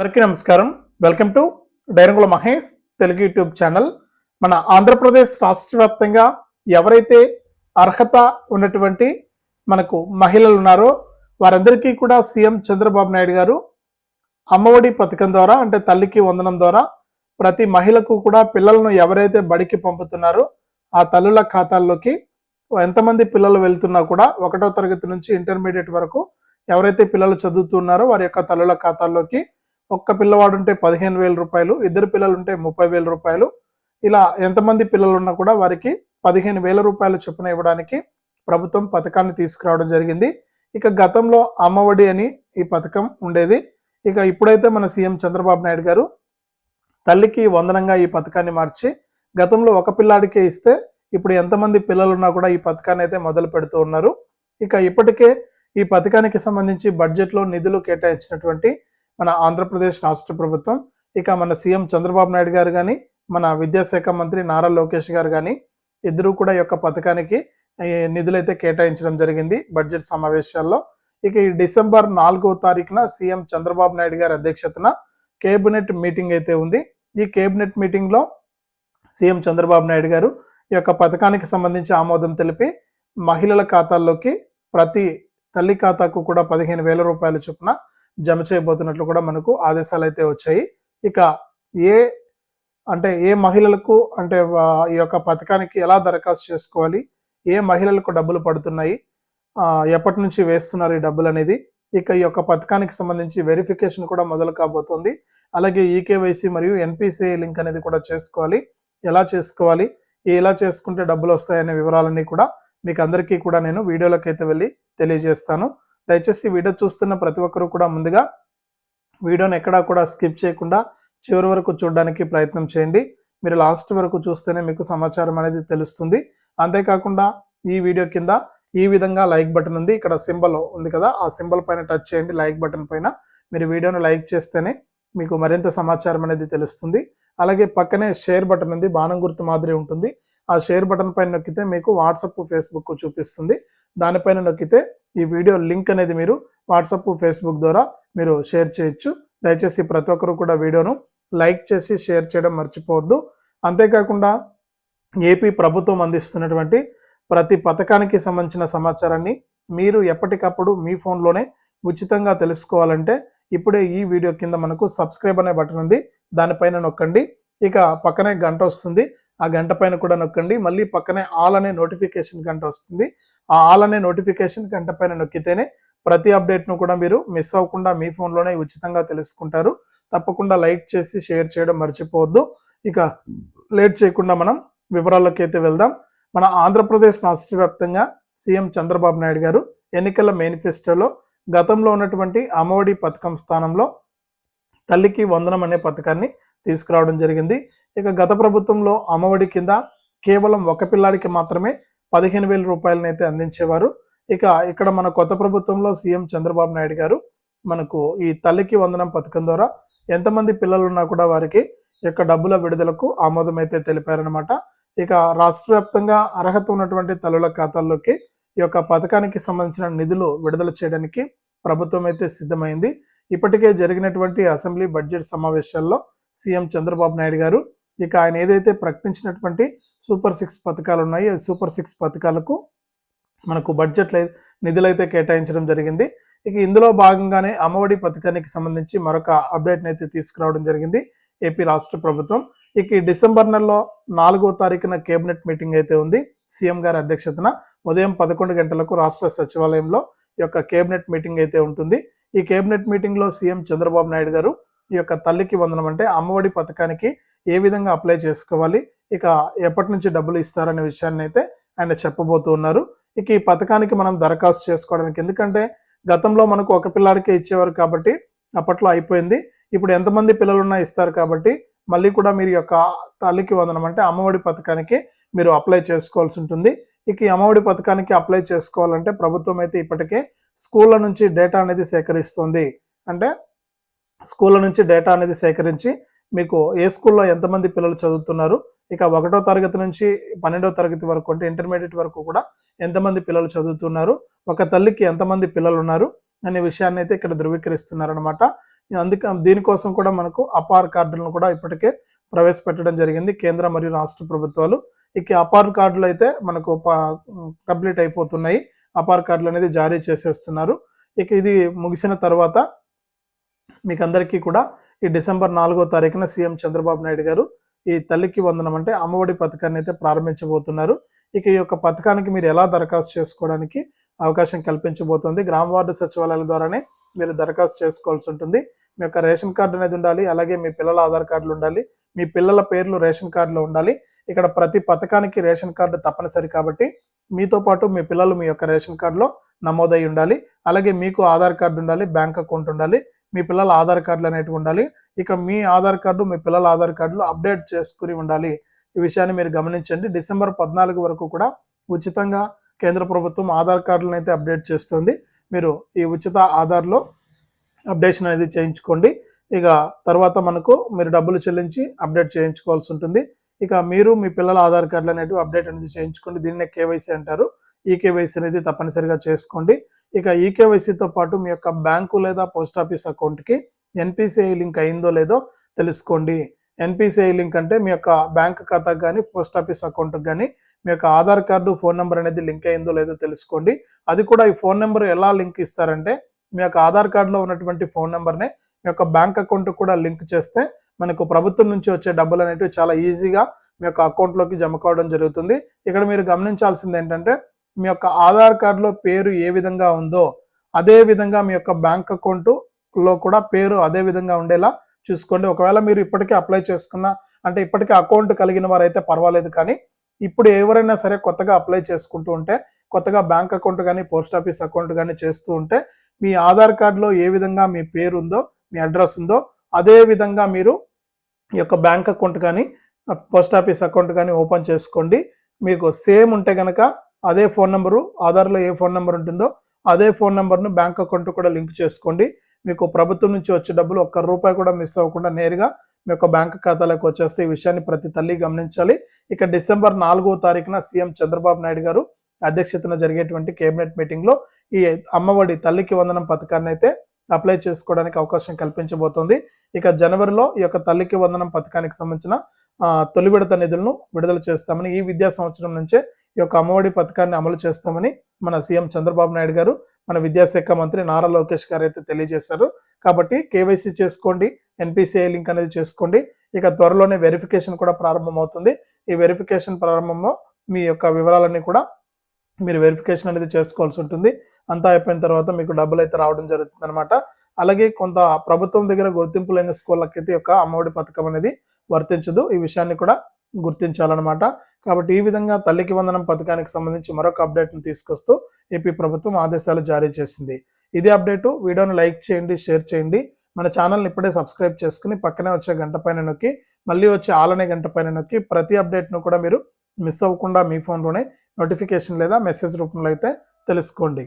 అందరికీ నమస్కారం. Welcome to డైరంగుల Mahesh Telugu YouTube channel. మన ఆంధ్రప్రదేశ్ రాష్ట్ర వ్యాప్తంగా ఎవరైతే అర్హత ఉన్నటువంటి మనకు మహిళలు ఉన్నారో వారందరికీ కూడా సీఎం చంద్రబాబు నాయుడు గారు అమ్మఒడి పథకం ద్వారా అంటే తల్లికి వందనం ద్వారా ప్రతి మహిళకు కూడా పిల్లలను ఎవరైతే బడికి పంపుతున్నారో ఆ తల్లుల ఖాతాల్లోకి ఎంతమంది పిల్లలు వెళ్తున్నా కూడా ఒకటో తరగతి నుంచి ఇంటర్మీడియట్ వరకు ఎవరైతే పిల్లలు చదువుతున్నారో వారి యొక్క తల్లుల ఖాతాల్లోకి ఒక్క పిల్లవాడు ఉంటే పదిహేను వేల రూపాయలు ఇద్దరు పిల్లలు ఉంటే ముప్పై వేల రూపాయలు. ఇలా ఎంతమంది పిల్లలు ఉన్నా కూడా వారికి పదిహేను వేల రూపాయలు చొప్పున ఇవ్వడానికి ప్రభుత్వం పథకాన్ని తీసుకురావడం జరిగింది. ఇక గతంలో అమ్మఒడి అని ఈ పథకం ఉండేది. ఇక ఇప్పుడైతే మన సీఎం చంద్రబాబు నాయుడు గారు తల్లికి వందనంగా ఈ పథకాన్ని మార్చి గతంలో ఒక పిల్లాడికే ఇస్తే ఇప్పుడు ఎంతమంది పిల్లలు ఉన్నా కూడా ఈ పథకాన్ని అయితే మొదలు పెడుతూ ఉన్నారు. ఇక ఇప్పటికే ఈ పథకానికి సంబంధించి బడ్జెట్లో నిధులు కేటాయించినటువంటి మన ఆంధ్రప్రదేశ్ రాష్ట్ర ప్రభుత్వం ఇక మన సీఎం చంద్రబాబు నాయుడు గారు కానీ మన విద్యాశాఖ మంత్రి నారా లోకేష్ గారు కానీ ఇద్దరు కూడా ఈ యొక్క పథకానికి నిధులైతే కేటాయించడం జరిగింది బడ్జెట్ సమావేశాల్లో. ఇక ఈ డిసెంబర్ నాలుగో తారీఖున సీఎం చంద్రబాబు నాయుడు గారి అధ్యక్షతన కేబినెట్ మీటింగ్ అయితే ఉంది. ఈ కేబినెట్ మీటింగ్లో సీఎం చంద్రబాబు నాయుడు గారు ఈ యొక్క పథకానికి సంబంధించి ఆమోదం తెలిపి మహిళల ఖాతాల్లోకి ప్రతి తల్లి ఖాతాకు కూడా పదిహేను వేల రూపాయల చొప్పున జమ చేయబోతున్నట్లు కూడా మనకు ఆదేశాలు అయితే వచ్చాయి. ఇక ఏ అంటే ఏ మహిళలకు అంటే ఈ యొక్క పథకానికి ఎలా దరఖాస్తు చేసుకోవాలి? ఏ మహిళలకు డబ్బులు పడుతున్నాయి? ఎప్పటి నుంచి వేస్తున్నారు ఈ డబ్బులు అనేది? ఇక ఈ యొక్క పథకానికి సంబంధించి వెరిఫికేషన్ కూడా మొదలు కాబోతుంది. అలాగే ఈకేవైసీ మరియు ఎన్పిసిఐ లింక్ అనేది కూడా చేసుకోవాలి. ఎలా చేసుకోవాలి? ఎలా చేసుకుంటే డబ్బులు వస్తాయనే వివరాలన్నీ కూడా మీకు అందరికీ కూడా నేను వీడియోలోకి అయితే వెళ్ళి తెలియజేస్తాను. దయచేసి వీడియో చూస్తున్న ప్రతి ఒక్కరూ కూడా ముందుగా వీడియోని ఎక్కడా కూడా స్కిప్ చేయకుండా చివరి వరకు చూడడానికి ప్రయత్నం చేయండి. మీరు లాస్ట్ వరకు చూస్తేనే మీకు సమాచారం అనేది తెలుస్తుంది. అంతేకాకుండా ఈ వీడియో కింద ఈ విధంగా లైక్ బటన్ ఉంది. ఇక్కడ సింబల్ ఉంది కదా ఆ సింబల్ పైన టచ్ చేయండి లైక్ బటన్ పైన. మీరు వీడియోను లైక్ చేస్తేనే మీకు మరింత సమాచారం అనేది తెలుస్తుంది. అలాగే పక్కనే షేర్ బటన్ ఉంది బాణం గుర్తు మాదిరి ఉంటుంది. ఆ షేర్ బటన్ పైన నొక్కితే మీకు వాట్సప్ ఫేస్బుక్ చూపిస్తుంది. దానిపైన నొక్కితే ఈ వీడియో లింక్ అనేది మీరు వాట్సప్ ఫేస్బుక్ ద్వారా మీరు షేర్ చేయొచ్చు. దయచేసి ప్రతి ఒక్కరు కూడా వీడియోను లైక్ చేసి షేర్ చేయడం మర్చిపోవద్దు. అంతేకాకుండా ఏపీ ప్రభుత్వం అందిస్తున్నటువంటి ప్రతి పథకానికి సంబంధించిన సమాచారాన్ని మీరు ఎప్పటికప్పుడు మీ ఫోన్లోనే ఉచితంగా తెలుసుకోవాలంటే ఇప్పుడే ఈ వీడియో కింద మనకు సబ్స్క్రైబ్ అనే బటన్ ఉంది. దానిపైన నొక్కండి. ఇక పక్కనే గంట వస్తుంది. ఆ గంట పైన కూడా నొక్కండి. మళ్ళీ పక్కనే ఆల్ అనే నోటిఫికేషన్ గంట వస్తుంది. ఆ ఆల్ అనే నోటిఫికేషన్ గంట పైన నొక్కితేనే ప్రతి అప్డేట్ను కూడా మీరు మిస్ అవ్వకుండా మీ ఫోన్లోనే ఉచితంగా తెలుసుకుంటారు. తప్పకుండా లైక్ చేసి షేర్ చేయడం మర్చిపోవద్దు. ఇక లేట్ చేయకుండా మనం వివరాల్లోకి అయితే వెళ్దాం. మన ఆంధ్రప్రదేశ్ రాష్ట్ర వ్యాప్తంగా సీఎం చంద్రబాబు నాయుడు గారు ఎన్నికల మేనిఫెస్టోలో గతంలో ఉన్నటువంటి అమ్మఒడి పథకం స్థానంలో తల్లికి వందనం అనే పథకాన్ని తీసుకురావడం జరిగింది. ఇక గత ప్రభుత్వంలో అమ్మఒడి కింద కేవలం ఒక పిల్లాడికి మాత్రమే పదిహేను వేల రూపాయలను అయితే అందించేవారు. ఇక ఇక్కడ మన కొత్త ప్రభుత్వంలో సీఎం చంద్రబాబు నాయుడు గారు మనకు ఈ తల్లికి వందనం పథకం ద్వారా ఎంతమంది పిల్లలు ఉన్నా కూడా వారికి యొక్క డబ్బుల విడుదలకు ఆమోదం అయితే తెలిపారనమాట ఇక రాష్ట్ర వ్యాప్తంగా అర్హత ఉన్నటువంటి తల్లుల ఖాతాల్లోకి ఈ యొక్క పథకానికి సంబంధించిన నిధులు విడుదల చేయడానికి ప్రభుత్వం అయితే సిద్ధమైంది. ఇప్పటికే జరిగినటువంటి అసెంబ్లీ బడ్జెట్ సమావేశాల్లో సీఎం చంద్రబాబు నాయుడు గారు ఇక ఆయన ఏదైతే ప్రకటించినటువంటి సూపర్ సిక్స్ పథకాలు ఉన్నాయి సూపర్ సిక్స్ పథకాలకు మనకు బడ్జెట్లో నిధులైతే కేటాయించడం జరిగింది. ఇక ఇందులో భాగంగానే అమ్మఒడి పథకానికి సంబంధించి మరొక అప్డేట్ని అయితే తీసుకురావడం జరిగింది ఏపీ రాష్ట్ర ప్రభుత్వం. ఇక డిసెంబర్ నెలలో నాలుగో తారీఖున కేబినెట్ మీటింగ్ అయితే ఉంది. సీఎం గారి అధ్యక్షతన ఉదయం పదకొండు గంటలకు రాష్ట్ర సచివాలయంలో ఈ యొక్క కేబినెట్ మీటింగ్ అయితే ఉంటుంది. ఈ కేబినెట్ మీటింగ్లో సీఎం చంద్రబాబు నాయుడు గారు ఈ యొక్క తల్లికి వందనం అంటే అమ్మఒడి పథకానికి ఏ విధంగా అప్లై చేసుకోవాలి ఇక ఎప్పటి నుంచి డబ్బులు ఇస్తారనే విషయాన్ని అయితే ఆయన చెప్పబోతూ ఉన్నారు. ఇక ఈ పథకానికి మనం దరఖాస్తు చేసుకోవడానికి ఎందుకంటే గతంలో మనకు ఒక పిల్లాడికే ఇచ్చేవారు కాబట్టి అప్పట్లో అయిపోయింది. ఇప్పుడు ఎంతమంది పిల్లలు ఉన్నా ఇస్తారు కాబట్టి మళ్ళీ కూడా మీరు యొక్క తల్లికి వందనం అంటే అమ్మఒడి పథకానికి మీరు అప్లై చేసుకోవాల్సి ఉంటుంది. ఇక ఈ అమ్మఒడి పథకానికి అప్లై చేసుకోవాలంటే ప్రభుత్వం అయితే ఇప్పటికే స్కూళ్ళ నుంచి డేటా అనేది సేకరిస్తుంది. అంటే స్కూళ్ళ నుంచి డేటా అనేది సేకరించి మీకు ఏ స్కూల్లో ఎంతమంది పిల్లలు చదువుతున్నారు? ఇక ఒకటో తరగతి నుంచి పన్నెండో తరగతి వరకు అంటే ఇంటర్మీడియట్ వరకు కూడా ఎంతమంది పిల్లలు చదువుతున్నారు? ఒక తల్లికి ఎంతమంది పిల్లలు ఉన్నారు అనే విషయాన్ని అయితే ఇక్కడ ధృవీకరిస్తున్నారు అనమాట అందుకే దీనికోసం కూడా మనకు అపార్ కార్డులను కూడా ఇప్పటికే ప్రవేశపెట్టడం జరిగింది కేంద్ర మరియు రాష్ట్ర ప్రభుత్వాలు. ఇక అపార్ కార్డులు అయితే మనకు కంప్లీట్ అయిపోతున్నాయి. అపార్ కార్డులు అనేది జారీ చేసేస్తున్నారు. ఇక ఇది ముగిసిన తర్వాత మీకు అందరికీ కూడా ఈ డిసెంబర్ నాలుగో తారీఖున సీఎం చంద్రబాబు నాయుడు గారు ఈ తల్లికి వందనం అంటే అమ్మఒడి పథకాన్ని అయితే ప్రారంభించబోతున్నారు. ఇక ఈ యొక్క పథకానికి మీరు ఎలా దరఖాస్తు చేసుకోవడానికి అవకాశం కల్పించబోతుంది? గ్రామ వార్డు సచివాలయాల ద్వారానే మీరు దరఖాస్తు చేసుకోవాల్సి ఉంటుంది. మీ యొక్క రేషన్ కార్డు అనేది ఉండాలి అలాగే మీ పిల్లల ఆధార్ కార్డులు ఉండాలి మీ పిల్లల పేర్లు రేషన్ కార్డులో ఉండాలి. ఇక్కడ ప్రతి పథకానికి రేషన్ కార్డు తప్పనిసరి కాబట్టి మీతో పాటు మీ పిల్లలు మీ యొక్క రేషన్ కార్డులో నమోదై ఉండాలి. అలాగే మీకు ఆధార్ కార్డు ఉండాలి బ్యాంక్ అకౌంట్ ఉండాలి. మీ పిల్లల ఆధార్ కార్డులు అనేటివి ఉండాలి. ఇక మీ ఆధార్ కార్డు మీ పిల్లల ఆధార్ కార్డులు అప్డేట్ చేసుకుని ఉండాలి. ఈ విషయాన్ని మీరు గమనించండి. డిసెంబర్ పద్నాలుగు వరకు కూడా ఉచితంగా కేంద్ర ప్రభుత్వం ఆధార్ కార్డులను అయితే అప్డేట్ చేస్తుంది. మీరు ఈ ఉచిత ఆధార్లో అప్డేషన్ అనేది చేయించుకోండి. ఇక తర్వాత మనకు మీరు డబ్బులు చెల్లించి అప్డేట్ చేయించుకోవాల్సి ఉంటుంది. ఇక మీరు మీ పిల్లల ఆధార్ కార్డులు అనేవి అప్డేట్ అనేది చేయించుకోండి. దీన్నే కేవైసీ అంటారు. ఈ కేవైసీ అనేది తప్పనిసరిగా చేసుకోండి. ఇక ఈ కేవైసీతో పాటు మీ యొక్క బ్యాంకు లేదా పోస్ట్ ఆఫీస్ అకౌంట్కి ఎన్పిసిఐ లింక్ అయిందో లేదో తెలుసుకోండి. ఎన్పిసిఐ లింక్ అంటే మీ యొక్క బ్యాంక్ ఖాతాకు కానీ పోస్ట్ ఆఫీస్ అకౌంట్కి కానీ మీ యొక్క ఆధార్ కార్డు ఫోన్ నెంబర్ అనేది లింక్ అయిందో లేదో తెలుసుకోండి. అది కూడా ఈ ఫోన్ నెంబర్ ఎలా లింక్ ఇస్తారంటే మీ యొక్క ఆధార్ కార్డులో ఉన్నటువంటి ఫోన్ నెంబర్నే మీ యొక్క బ్యాంక్ అకౌంట్ కూడా లింక్ చేస్తే మనకు ప్రభుత్వం నుంచి వచ్చే డబ్బులు అనేటివి చాలా ఈజీగా మీ యొక్క అకౌంట్లోకి జమ కావడం జరుగుతుంది. ఇక్కడ మీరు గమనించాల్సింది ఏంటంటే మీ యొక్క ఆధార్ కార్డులో పేరు ఏ విధంగా ఉందో అదే విధంగా మీ యొక్క బ్యాంక్ అకౌంట్లో కూడా పేరు అదే విధంగా ఉండేలా చూసుకోండి. ఒకవేళ మీరు ఇప్పటికే అప్లై చేసుకున్న అంటే ఇప్పటికే అకౌంట్ కలిగిన వారైతే పర్వాలేదు కానీ ఇప్పుడు ఎవరైనా సరే కొత్తగా అప్లై చేసుకుంటూ ఉంటే కొత్తగా బ్యాంక్ అకౌంట్ కానీ పోస్ట్ ఆఫీస్ అకౌంట్ కానీ చేస్తూ ఉంటే మీ ఆధార్ కార్డులో ఏ విధంగా మీ పేరు ఉందో మీ అడ్రస్ ఉందో అదే విధంగా మీరు ఈ యొక్క బ్యాంక్ అకౌంట్ కానీ పోస్ట్ ఆఫీస్ అకౌంట్ కానీ ఓపెన్ చేసుకోండి. మీకు సేమ్ ఉంటే కనుక అదే ఫోన్ నెంబరు ఆధార్లో ఏ ఫోన్ నెంబర్ ఉంటుందో అదే ఫోన్ నెంబర్ను బ్యాంక్ అకౌంట్ కూడా లింక్ చేసుకోండి. మీకు ప్రభుత్వం నుంచి వచ్చే డబ్బులు ఒక్క రూపాయి కూడా మిస్ అవ్వకుండా నేరుగా మీ యొక్క బ్యాంక్ ఖాతాలోకి వచ్చేస్తే ఈ విషయాన్ని ప్రతి తల్లి గమనించాలి. ఇక డిసెంబర్ నాలుగో తారీఖున సీఎం చంద్రబాబు నాయుడు గారు అధ్యక్షతన జరిగేటువంటి కేబినెట్ మీటింగ్లో ఈ అమ్మఒడి తల్లికి వందనం పథకాన్ని అయితే అప్లై చేసుకోవడానికి అవకాశం కల్పించబోతోంది. ఇక జనవరిలో ఈ యొక్క తల్లికి వందనం పథకానికి సంబంధించిన తొలి విడత నిధులను విడుదల చేస్తామని ఈ విద్యా సంవత్సరం నుంచే ఈ యొక్క అమ్మఒడి పథకాన్ని అమలు చేస్తామని మన సీఎం చంద్రబాబు నాయుడు గారు మన విద్యాశాఖ మంత్రి నారా లోకేష్ గారు అయితే తెలియజేశారు. కాబట్టి కేవైసీ చేసుకోండి ఎన్పిసిఐ లింక్ అనేది చేసుకోండి. ఇక త్వరలోనే వెరిఫికేషన్ కూడా ప్రారంభమవుతుంది. ఈ వెరిఫికేషన్ ప్రారంభంలో మీ యొక్క వివరాలన్నీ కూడా మీరు వెరిఫికేషన్ అనేది చేసుకోవాల్సి ఉంటుంది. అంతా అయిపోయిన తర్వాత మీకు డబ్బులు అయితే రావడం జరుగుతుంది అనమాట అలాగే కొంత ప్రభుత్వం దగ్గర గుర్తింపు లేని స్కూళ్ళకైతే యొక్క అమ్మఒడి పథకం అనేది వర్తించదు. ఈ విషయాన్ని కూడా గుర్తించాలన్నమాట. కాబట్టి ఈ విధంగా తల్లికి వందనం పథకానికి సంబంధించి మరొక అప్డేట్ను తీసుకొస్తూ ఏపీ ప్రభుత్వం ఆదేశాలు జారీ చేసింది. ఇదే అప్డేటు వీడియోను లైక్ చేయండి షేర్ చేయండి. మన ఛానల్ని ఇప్పుడే సబ్స్క్రైబ్ చేసుకుని పక్కనే వచ్చే గంట పైన నొక్కి మళ్ళీ వచ్చే ఆలనే గంట పైన నొక్కి ప్రతి అప్డేట్ను కూడా మీరు మిస్ అవ్వకుండా మీ ఫోన్లోనే నోటిఫికేషన్ లేదా మెసేజ్ రూపంలో అయితే తెలుసుకోండి.